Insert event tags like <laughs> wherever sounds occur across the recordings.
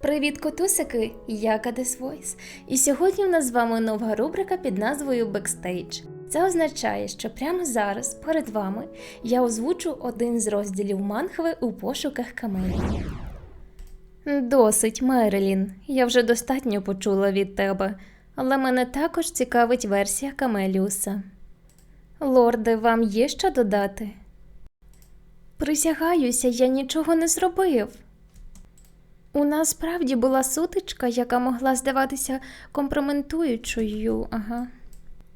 Привіт, котусики! Я Кадес Войс. І сьогодні в нас з вами нова рубрика під назвою Бекстейдж. Це означає, що прямо зараз перед вами я озвучу один з розділів манхви у пошуках камелії. Досить, Мерилін. Я вже достатньо почула від тебе, але мене також цікавить версія Камеліуса. Лорде, вам є що додати? Присягаюся, я нічого не зробив. У нас справді була сутичка, яка могла здаватися компрометуючою. Ага.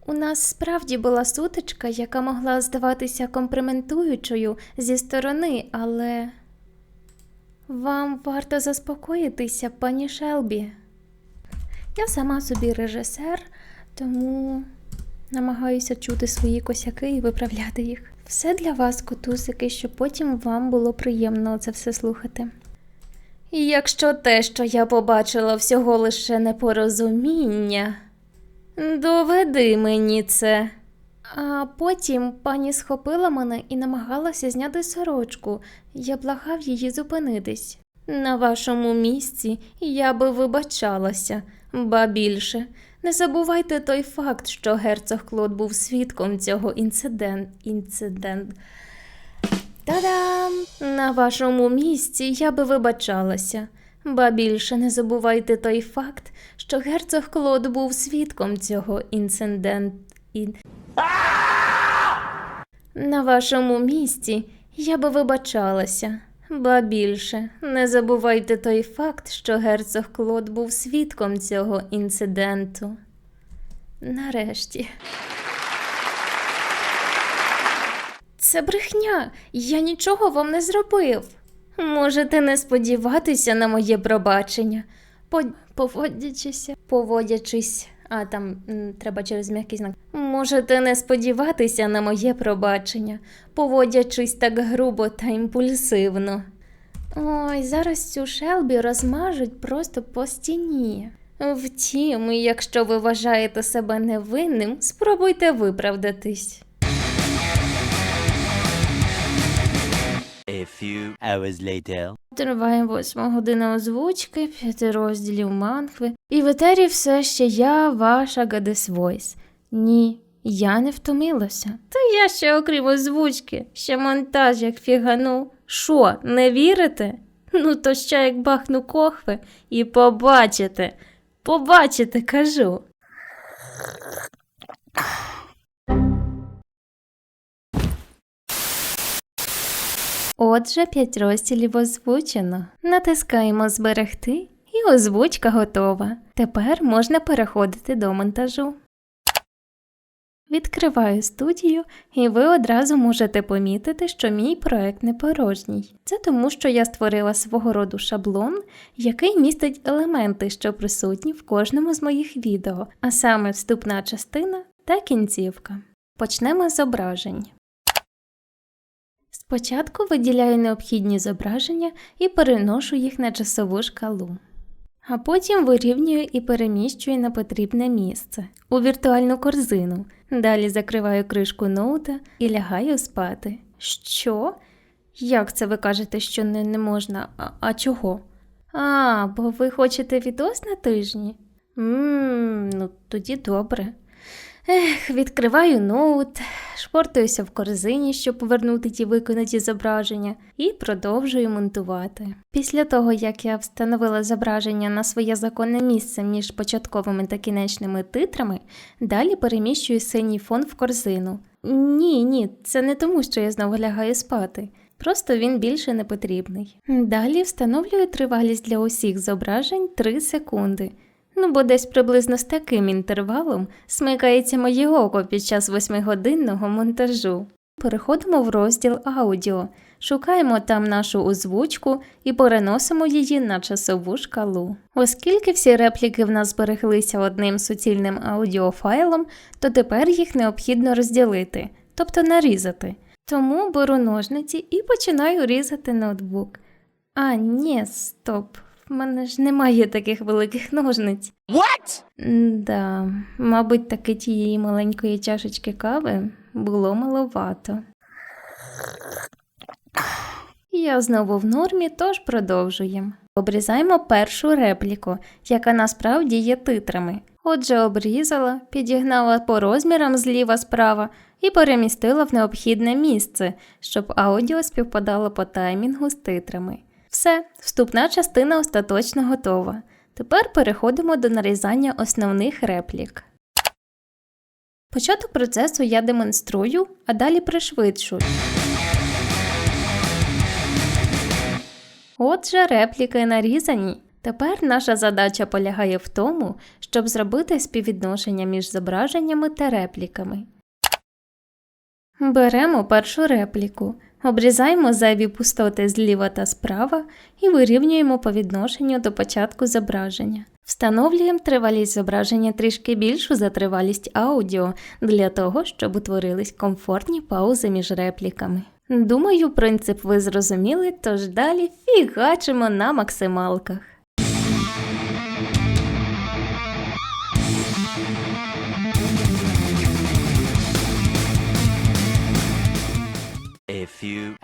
У нас справді була сутичка, яка могла здаватися компрометуючою зі сторони, але вам варто заспокоїтися, пані Шелбі. Я сама собі режисер, тому намагаюся чути свої косяки і виправляти їх. Все для вас, котусики, щоб потім вам було приємно це все слухати. І якщо те, що я побачила, всього лише непорозуміння, доведи мені це. А потім пані схопила мене і намагалася зняти сорочку. Я благав її зупинитись. На вашому місці я би вибачалася, ба більше. Не забувайте той факт, що герцог Клод був свідком цього інцидент. інцидент. Та-дам! На вашому місці я би вибачалася. Ба більше не забувайте той факт, що герцог Клод був свідком цього інцидент. Ін... На вашому місці я би вибачалася. Ба більше не забувайте той факт, що герцог Клод був свідком цього інциденту. Нарешті. Це брехня. Я нічого вам не зробив. Можете не сподіватися на моє пробачення. По... Поводячися, поводячись, а там треба через м'який знак. Можете не сподіватися на моє пробачення, поводячись так грубо та імпульсивно. Ой, зараз цю шелбі розмажуть просто по стіні. Втім, якщо ви вважаєте себе невинним, спробуйте виправдатись. A few hours later. Триває восьма година озвучки, п'яти розділів манхви. І в етері все ще я, ваша Гадес Войс. Ні, я не втомилася. Та я ще, окрім озвучки, ще монтаж як фігану. Що, не вірите? Ну то ще як бахну кохви і побачите. Побачите, кажу. Отже, п'ять розділів озвучено. Натискаємо зберегти, і озвучка готова. Тепер можна переходити до монтажу. Відкриваю студію, і ви одразу можете помітити, що мій проект не порожній. Це тому, що я створила свого роду шаблон, який містить елементи, що присутні в кожному з моїх відео, а саме вступна частина та кінцівка. Почнемо з зображень. Спочатку виділяю необхідні зображення і переношу їх на часову шкалу. А потім вирівнюю і переміщую на потрібне місце у віртуальну корзину. Далі закриваю кришку ноута і лягаю спати. Що? Як це ви кажете, що не, не можна? А, а чого? А, бо ви хочете відос на тижні? Ммм, ну тоді добре. Ех, відкриваю ноут, шпортуюся в корзині, щоб повернути ті виконаті зображення, і продовжую монтувати. Після того, як я встановила зображення на своє законне місце між початковими та кінечними титрами, далі переміщую синій фон в корзину. Ні, ні, це не тому, що я знову лягаю спати. Просто він більше не потрібний. Далі встановлюю тривалість для усіх зображень 3 секунди. Ну, бо десь приблизно з таким інтервалом смикається моє око під час восьмигодинного монтажу. Переходимо в розділ аудіо, шукаємо там нашу озвучку і переносимо її на часову шкалу. Оскільки всі репліки в нас збереглися одним суцільним аудіофайлом, то тепер їх необхідно розділити, тобто нарізати. Тому беру ножниці і починаю різати ноутбук. А, ні, стоп. В мене ж немає таких великих ножниць. What? Да, мабуть, таки тієї маленької чашечки кави було маловато. Енергія знову в нормі, тож продовжуємо. Обрізаємо першу репліку, яка насправді є титрами. Отже, обрізала, підігнала по розмірам зліва справа і перемістила в необхідне місце, щоб аудіо співпадало по таймінгу з титрами. Все, вступна частина остаточно готова. Тепер переходимо до нарізання основних реплік. Початок процесу я демонструю, а далі пришвидшую. Отже, репліки нарізані. Тепер наша задача полягає в тому, щоб зробити співвідношення між зображеннями та репліками. Беремо першу репліку, обрізаємо зайві пустоти зліва та справа і вирівнюємо по відношенню до початку зображення. Встановлюємо тривалість зображення трішки більшу за тривалість аудіо для того, щоб утворились комфортні паузи між репліками. Думаю, принцип ви зрозуміли, тож далі фігачимо на максималках.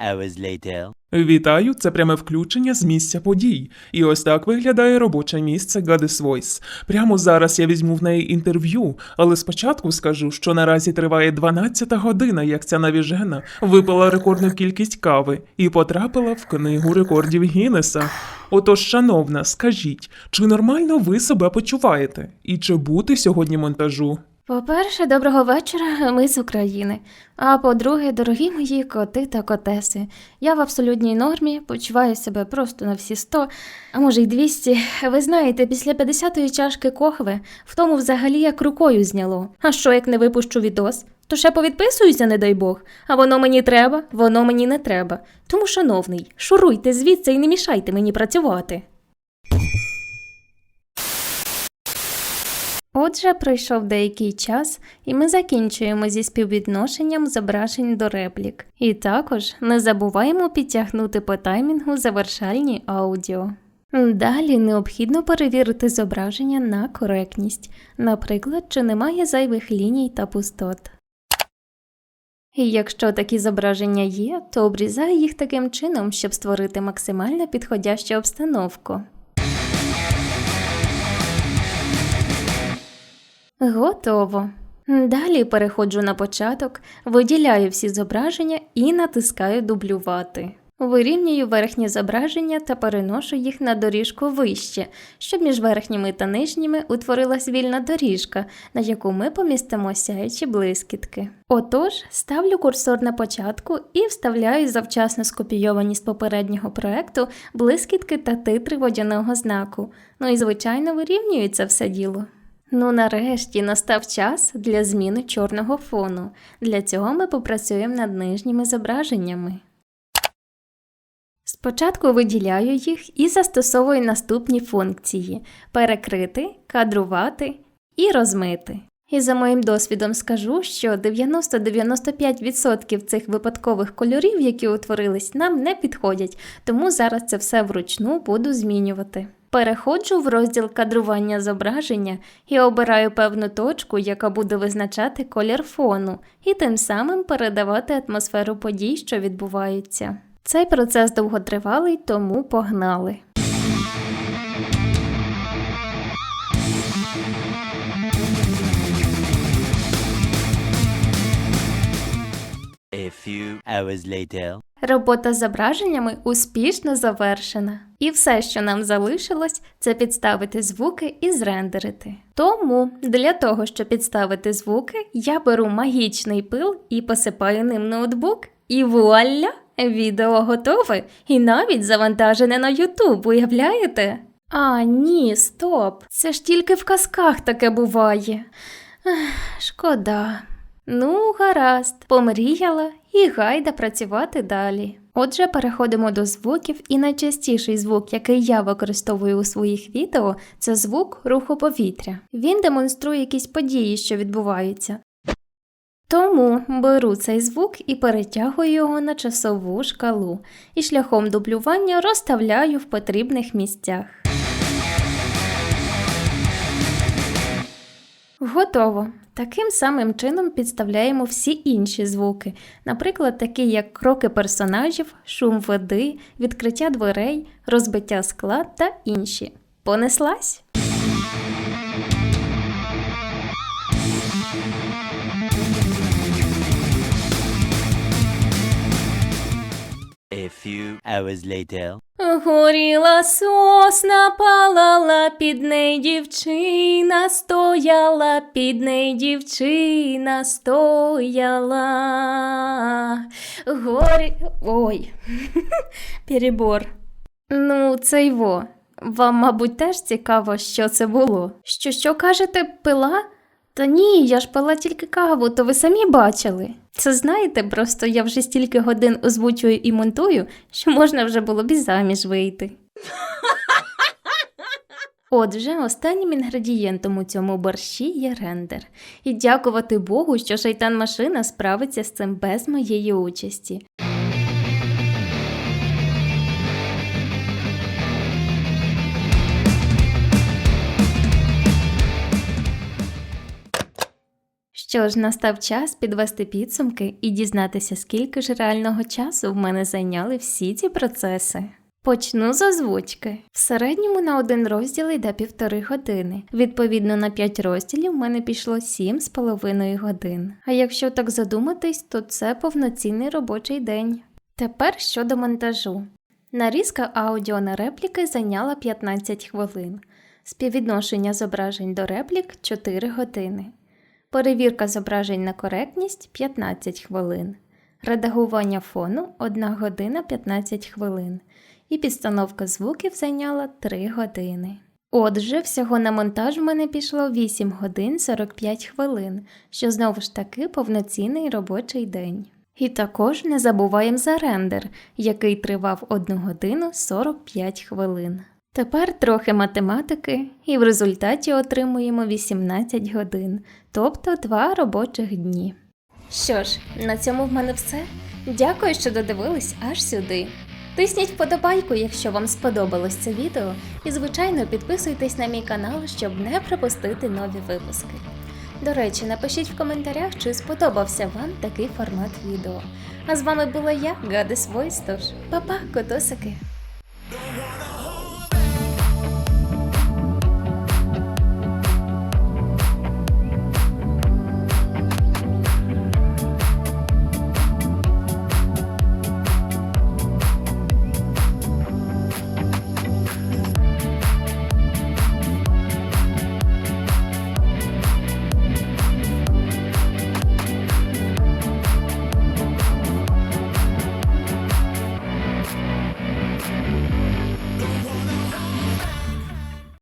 Hours later. Вітаю, це пряме включення з місця подій. І ось так виглядає робоче місце Goddess Voice. Прямо зараз я візьму в неї інтерв'ю, але спочатку скажу, що наразі триває 12 година, як ця навіжена випила рекордну кількість кави і потрапила в книгу рекордів Гіннеса. Отож, шановна, скажіть, чи нормально ви себе почуваєте? І чи бути сьогодні монтажу? По-перше, доброго вечора, ми з України. А по-друге, дорогі мої коти та котеси, я в абсолютній нормі, почуваю себе просто на всі 100, а може й 200. Ви знаєте, після 50-ї чашки кохви в тому взагалі як рукою зняло. А що, як не випущу відос? То ще повідписуюся, не дай Бог. А воно мені треба, воно мені не треба. Тому, шановний, шуруйте звідси і не мішайте мені працювати. Отже, пройшов деякий час, і ми закінчуємо зі співвідношенням зображень до реплік. І також не забуваємо підтягнути по таймінгу завершальні аудіо. Далі необхідно перевірити зображення на коректність, наприклад, чи немає зайвих ліній та пустот. І якщо такі зображення є, то обрізаю їх таким чином, щоб створити максимально підходящу обстановку. Готово. Далі переходжу на початок, виділяю всі зображення і натискаю дублювати. Вирівнюю верхні зображення та переношу їх на доріжку вище, щоб між верхніми та нижніми утворилась вільна доріжка, на яку ми помістимо сяючі блискітки. Отож, ставлю курсор на початку і вставляю завчасно скопійовані з попереднього проекту блискітки та титри водяного знаку. Ну і звичайно вирівнюю це все діло. Ну, нарешті настав час для зміни чорного фону. Для цього ми попрацюємо над нижніми зображеннями. Спочатку виділяю їх і застосовую наступні функції: перекрити, кадрувати і розмити. І за моїм досвідом скажу, що 90-95% цих випадкових кольорів, які утворились, нам не підходять, тому зараз це все вручну буду змінювати. Переходжу в розділ кадрування зображення і обираю певну точку, яка буде визначати колір фону, і тим самим передавати атмосферу подій, що відбуваються. Цей процес довготривалий, тому погнали. Few hours later. Робота з зображеннями успішно завершена. І все, що нам залишилось, це підставити звуки і зрендерити. Тому для того, щоб підставити звуки, я беру магічний пил і посипаю ним ноутбук. І вуаля! Відео готове і навіть завантажене на YouTube, уявляєте? А, ні, стоп. Це ж тільки в казках таке буває. Ех, шкода. Ну, гаразд, помріяла і гайда працювати далі. Отже, переходимо до звуків, і найчастіший звук, який я використовую у своїх відео, це звук руху повітря. Він демонструє якісь події, що відбуваються. Тому беру цей звук і перетягую його на часову шкалу, і шляхом дублювання розставляю в потрібних місцях. Готово. Таким самим чином підставляємо всі інші звуки, наприклад, такі як кроки персонажів, шум води, відкриття дверей, розбиття скла та інші. Понеслась? Few hours later. Горіла сосна, палала під неї дівчина, стояла під неї дівчина, стояла. Горі. Ой, <laughs> перебор. Ну, це йво. Вам, мабуть, теж цікаво, що це було. Що що кажете, пила? Та ні, я ж пила тільки каву, то ви самі бачили. Це знаєте, просто я вже стільки годин озвучую і монтую, що можна вже було б і заміж вийти. <laughs> Отже, останнім інгредієнтом у цьому борщі є рендер. І дякувати Богу, що шайтан машина справиться з цим без моєї участі. Що ж, настав час підвести підсумки і дізнатися, скільки ж реального часу в мене зайняли всі ці процеси. Почну з озвучки. В середньому на один розділ йде півтори години. Відповідно на 5 розділів в мене пішло 7,5 годин. А якщо так задуматись, то це повноцінний робочий день. Тепер щодо монтажу. Нарізка аудіо на репліки зайняла 15 хвилин. Співвідношення зображень до реплік 4 години. Перевірка зображень на коректність 15 хвилин. Редагування фону 1 година 15 хвилин. І підстановка звуків зайняла 3 години. Отже, всього на монтаж в мене пішло 8 годин 45 хвилин, що знову ж таки повноцінний робочий день. І також не забуваємо за рендер, який тривав 1 годину 45 хвилин. Тепер трохи математики, і в результаті отримуємо 18 годин, тобто 2 робочих дні. Що ж, на цьому в мене все. Дякую, що додивились аж сюди. Тисніть вподобайку, якщо вам сподобалось це відео, і, звичайно, підписуйтесь на мій канал, щоб не пропустити нові випуски. До речі, напишіть в коментарях, чи сподобався вам такий формат відео. А з вами була я, Гадес Войс, тож па-па, котосики!